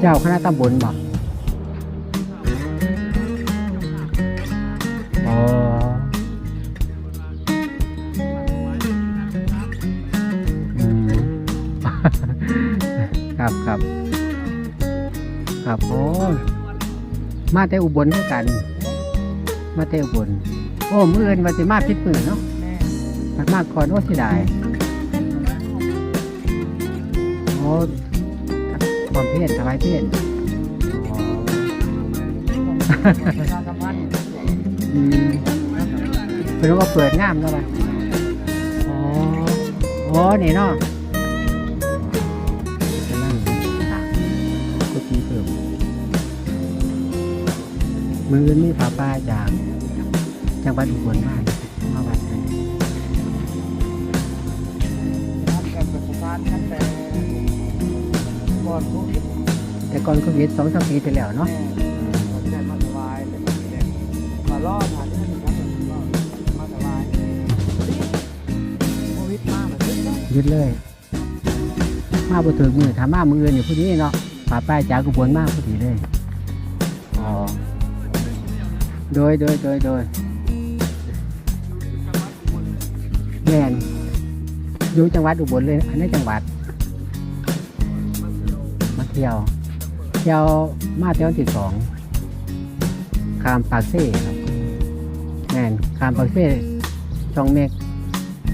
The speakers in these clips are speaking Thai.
เจ้าคณะตำบลบ่อ๋ออืม ครับครับครับโอ้มาแต่อุบลเท่ากัน มาแต่อุบล โอ้มืออื่นมาสิมาพิษมือเนาะมันมากก่อนโอ้เสิได้โอ้ ความเพียรถวายเพียรอ๋ออืมเป็นว่าเปิดงามแล้วป่ะอ๋ออ๋อนี่เนาะจะนั่งกุฏิเพิ่มมือนี่ผาป้าจากจังหวัดอุบลมาม แต่ก่อนโควิดสองสามปีที่แล้วเนาะมาล่อมาเรื่องครับมาสบายโควิดมาแบบนี้ยึดเลย มาบ่ถึงมือถามมามืออื่นอยู่พอดีเนาะผาป้าจากอุบลมาพอดีเลยอ๋อโดยโดยโดยโดยแม่นอยู่จังหวัดอุบลเลยอันนี้จังหวัด มาเที่ยวเที่ยวมาเที่ยววันที่สองขามปากเซ่ครับแม่นขามปากเซ่ช่องเมฆ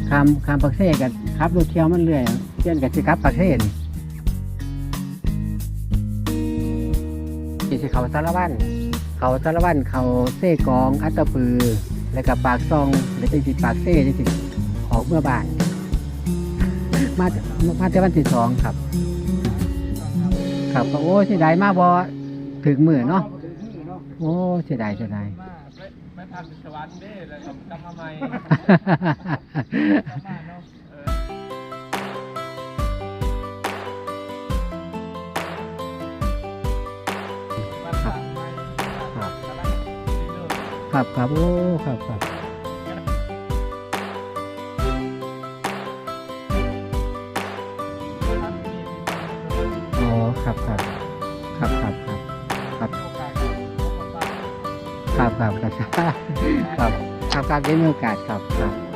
ขามขามปากเซ่กันครับรถเที่ยวมันเรื่อยเที่ยนกับสิครับปากเซ่ที่สิเขาสารวันเขาสารวันเขาเซ่กองอัตตปือ แล้วก็ปากซองแล้วจะสิปากเซ่จะสิออกเมื่อบ่ายมามาแต่วันที่สองครับ ครับก็โอ้เสียดายมากบอถึงมือเนาะโอ้เสียดายเสียดายมาไม่ทันสวรรค์เด้แล้วก็กลับมาใหม่มาเนาะครับครับ โอ้ ครับครับ ครับครับครับครับครับครับครับครับครับครับครับครับได้มีโอกาสครับครับ